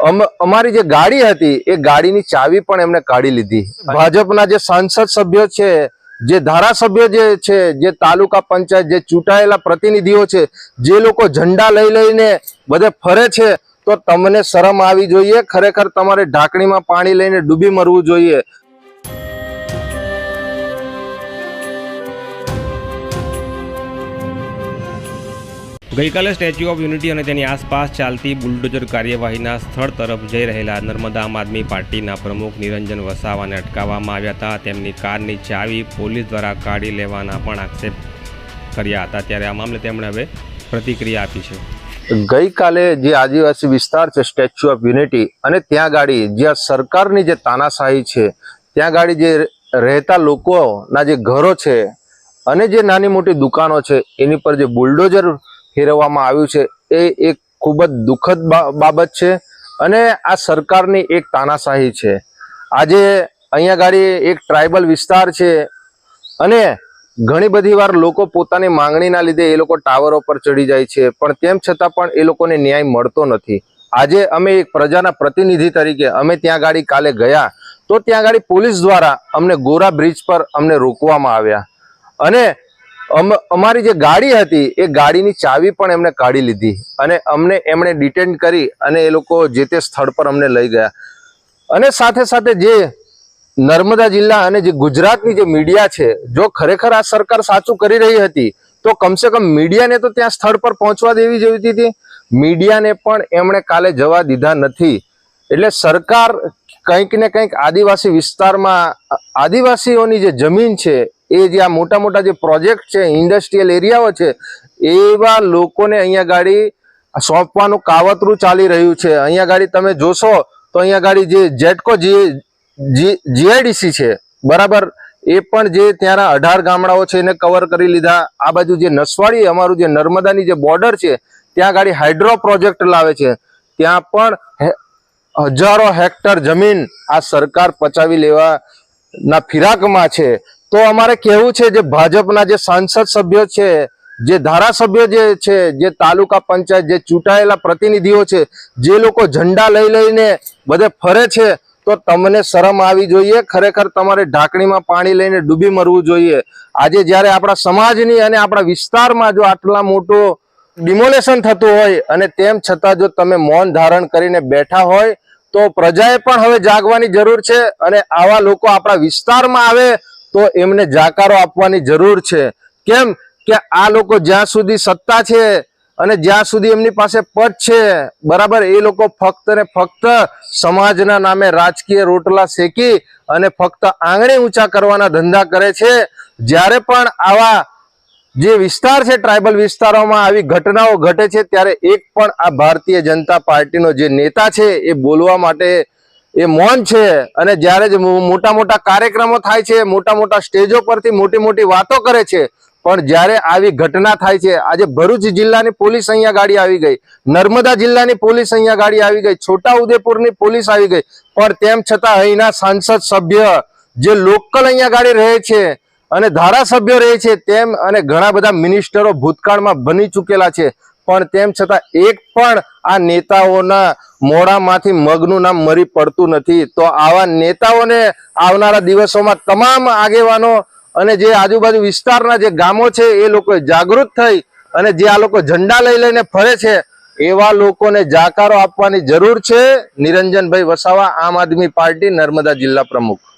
અમ- અમારી જે ગાડી હતી, એ ગાડીની ચાવી પણ એમને કાઢી લીધી. ભાજપના જે સાંસદ સભ્યો છે, જે ધારાસભ્યો જે છે, જે તાલુકા પંચાયત, જે ચૂંટાયેલા પ્રતિનિધિઓ છે, જે લોકો ઝંડા લઈ લઈને બધે ફરે છે, તો તમને શરમ આવી જોઈએ? ખરેખર તમારે ઢાંકણીમાં પાણી લઈને ડૂબી મરવું જોઈએ. ગઈકાલે સ્ટેચ્યુ ઓફ યુનિટી અને તેની આસપાસ ચાલતી બુલડોઝર કાર્યવાહીના સ્થળ તરફ જઈ રહેલા નર્મદા આમ આદમી પાર્ટીના પ્રમુખ નિરંજન વસાવાને અટકાવવામાં આવ્યા હતા. તેમની કારની ચાવી પોલીસ દ્વારા કાઢી લેવાના પણ આક્ષેપ કર્યા હતા. ત્યારે આ મામલે તેમણે હવે પ્રતિક્રિયા આપી છે. ગઈકાલે જે આદિવાસી વિસ્તાર છે, સ્ટેચ્યુ ઓફ યુનિટી, અને ત્યાં ગાડી, જ્યાં સરકારની જે તાનાશાહી છે, ત્યાં ગાડી જે રહેતા લોકોના જે ઘરો છે, અને જે નાની મોટી દુકાનો છે, એની પર જે બુલડોઝર ફેરવવામાં આવ્યું છે. એ એક ખૂબ જ દુઃખદ બાબત છે અને આ સરકારની એક તાનાશાહી છે. આજે અહીંયા ગાડી એક ટ્રાઇબલ વિસ્તાર છે અને ઘણી બધી વાર લોકો પોતાની માંગણીના લીધે એ લોકો ટાવરો પર ચડી જાય છે, પણ તેમ છતાં પણ એ લોકોને ન્યાય મળતો નથી. આજે અમે એક પ્રજાના પ્રતિનિધિ તરીકે અમે ત્યાં ગાડી કાલે ગયા તો ત્યાં ગાડી પોલીસ દ્વારા અમને ગોરા બ્રિજ પર અમને રોકવામાં આવ્યા. અને અમારી જે ગાડી હતી, એ ગાડીની ચાવી પણ એમને કાઢી લીધી. અને અમને એમણે ડિટેન કરી અને એ લોકો જે તે સ્થળ પર અમને લઈ ગયા. અને સાથે સાથે જે નર્મદા જિલ્લા અને જે ગુજરાતની જે મીડિયા છે, જો ખરેખર આ સરકાર સાચું કરી રહી હતી, તો કમસે કમ મીડિયાને તો ત્યાં સ્થળ પર પહોંચવા દેવી જોઈતી હતી મીડિયાને પણ એમણે કાલે જવા દીધા નથી. એટલે સરકાર કંઈક ને કંઈક આદિવાસી વિસ્તારમાં આદિવાસીઓની જે જમીન છે એ જે આ મોટા મોટા જે પ્રોજેક્ટ છે, ઇન્ડસ્ટ્રીયલ એરિયાઓ છે, એવા લોકોને અહીંયા ગાડી સોંપવાનું કાવતરું ચાલી રહ્યું છે. અહીંયા ગાડી તમે જોશો તો અહીંયા ગાડી જે જેટકો જીઆઈડીસી છે, બરાબર? એ પણ જે ત્યાંના અઢાર ગામડાઓ છે, એને કવર કરી લીધા. આ બાજુ જે નસવાડી, અમારું જે નર્મદાની જે બોર્ડર છે, ત્યાં ગાડી હાઇડ્રો પ્રોજેક્ટ લાવે છે. ત્યાં પણ હજારો હેક્ટર જમીન આ સરકાર પચાવી લેવાના ફિરાકમાં છે. તો અમારે કહેવું છે જે ભાજપના જે સાંસદ સભ્યો છે, જે ધારાસભ્યો જે છે, જે તાલુકા પંચાયત, જે ચૂંટાયેલા પ્રતિનિધિઓ છે, જે લોકો ઝંડા લઈ લઈને બધે ફરે છે, તો તમને શરમ આવી જોઈએ? ખરેખર તમારે ઢાંકણીમાં પાણી લઈને ડૂબી મરવું જોઈએ. આજે જ્યારે આપણા સમાજની અને આપણા વિસ્તારમાં જો આટલા મોટો ડિમોલેશન થતું હોય અને તેમ છતાં જો તમે મૌન ધારણ કરીને બેઠા હોય, તો પ્રજાએ પણ હવે જાગવાની જરૂર છે અને આવા લોકો આપણા વિસ્તારમાં આવે તો એમને જાકારો આપવાની જરૂર છે. કેમ કે આ લોકો જ્યાં સુધી સત્તા છે અને જ્યાં સુધી એમની પાસે પદ છે, બરાબર, એ લોકો ફક્ત ને ફક્ત સમાજના નામે રાજકીય રોટલા શેકી અને ફક્ત આંગણી ઊંચા કરવાના ધંધા કરે છે. જ્યારે પણ આવા જે વિસ્તાર છે, ટ્રાઇબલ વિસ્તારોમાં આવી ઘટનાઓ ઘટે છે, ત્યારે એક પણ આ ભારતીય જનતા પાર્ટીનો જે નેતા છે, એ બોલવા માટે એ મૌન છે અને જ્યારે જ મોટા મોટા કાર્યક્રમો થાય છે, મોટા મોટા સ્ટેજો પરથી મોટી મોટી વાતો કરે છે, પણ જ્યારે આવી ઘટના થાય છે, આજે ભરૂચ જિલ્લાની પોલીસ અહીંયા ગાડી આવી ગઈ, નર્મદા જિલ્લાની પોલીસ અહીંયા ગાડી આવી ગઈ છોટા ઉદેપુરની પોલીસ આવી ગઈ, પણ તેમ છતાં અહીંના સાંસદ સભ્ય જે લોકલ અહીંયા ગાડી રહે છે અને ધારાસભ્યો રહે છે, તેમ અને ઘણા બધા મિનિસ્ટરો ભૂતકાળમાં બની ચૂકેલા છે, પણ તેમ છતાં એક પણ આ નેતાઓના મોઢામાંથી મગનું નામ મરી પડતું નથી. તો આવા નેતાઓને આવનારા દિવસોમાં તમામ આગેવાનો અને જે આજુબાજુ વિસ્તારના જે ગામો છે, એ લોકો જાગૃત થઈ અને જે આ લોકો ઝંડા લઈ લઈને ફરે છે, એવા લોકોને જાકારો આપવાની જરૂર છે. નિરંજનભાઈ વસાવા, આમ આદમી પાર્ટી, નર્મદા જિલ્લા પ્રમુખ.